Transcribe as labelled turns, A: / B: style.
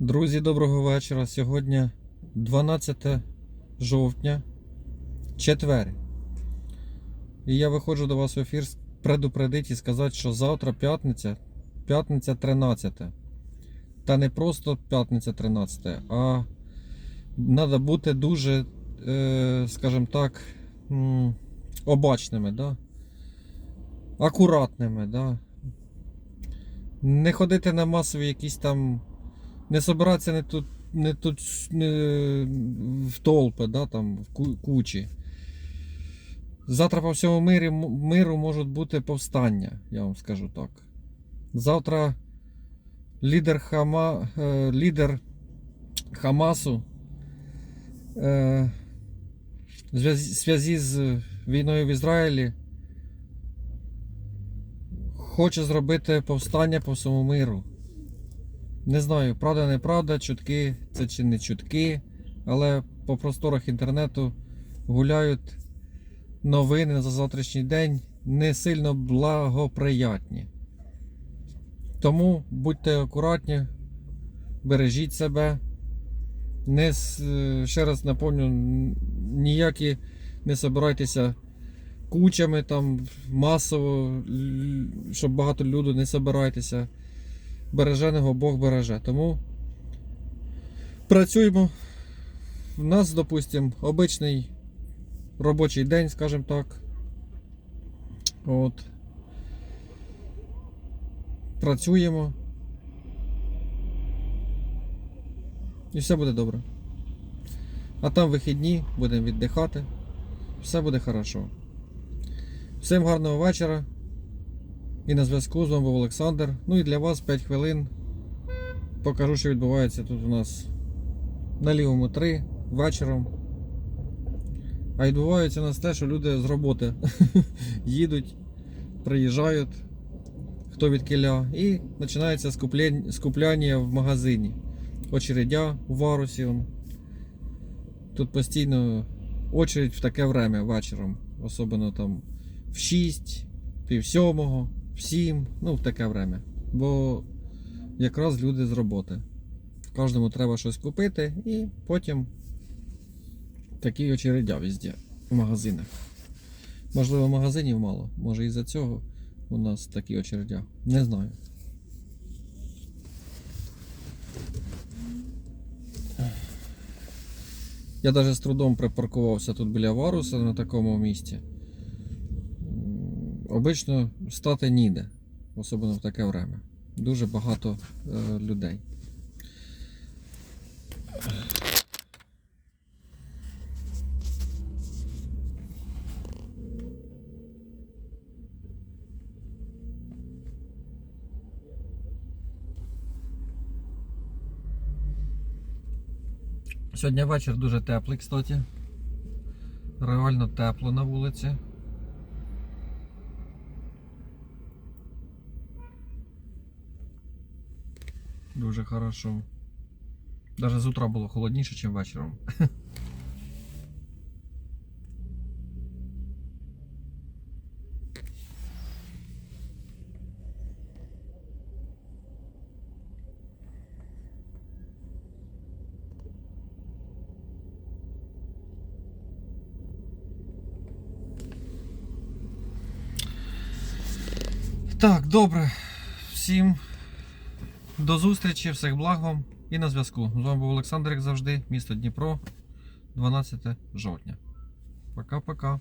A: Друзі, доброго вечора. Сьогодні 12 жовтня, четвер. І я виходжу до вас в ефір предупредити і сказати, що завтра п'ятниця, п'ятниця 13. Та не просто п'ятниця 13, а треба бути дуже, е, скажімо так, обачними, да? акуратними. Да? Не ходити на масові якісь там не собиратися не тут, не тут не в толпи, да, там, в кучі. Завтра по всьому мирі, миру можуть бути повстання, я вам скажу так. Завтра лідер, Хама, е, лідер Хамасу е, в зв'язі- з війною в Ізраїлі хоче зробити повстання по всьому миру. Не знаю, правда, неправда, чутки це чи не чутки, але по просторах інтернету гуляють новини за завтрашній день не сильно благоприятні. Тому будьте акуратні, бережіть себе. Не, ще раз напомню, ніякі не собирайтеся кучами там масово, щоб багато людей не собирайтеся береженого Бог береже. Тому працюємо. У нас, допустимо, обичний робочий день, скажімо так. От. Працюємо. І все буде добре. А там вихідні, будемо віддихати. Все буде хорошо. Всім гарного вечора. І на зв'язку з вами був Олександр. Ну і для вас 5 хвилин. Покажу, що відбувається тут у нас на лівому 3 вечором. А відбувається у нас те, що люди з роботи їдуть, приїжджають, хто від кіля, і починається скупляння, в магазині. Очередя у варусі. Тут постійно очередь в таке время вечором. Особливо там в 6, пів сьомого, в 7, ну в таке время. Бо якраз люди з роботи. Кожному треба щось купити і потім такі очередя везде в магазинах. Можливо, магазинів мало. Може із-за цього у нас такі очередя. Не знаю. Я навіть з трудом припаркувався тут біля Варуса на такому місці. Обично стати ніде, особливо в таке время. Дуже багато е, людей. Сьогодні вечір дуже теплий, кстати. Реально тепло на вулиці. Дуже хорошо. Даже з утра було холодніше, ніж вечором. Так, добре. Всім до зустрічі, всіх благ вам і на зв'язку. З вами був Олександр, як завжди, місто Дніпро, 12 жовтня. Пока-пока.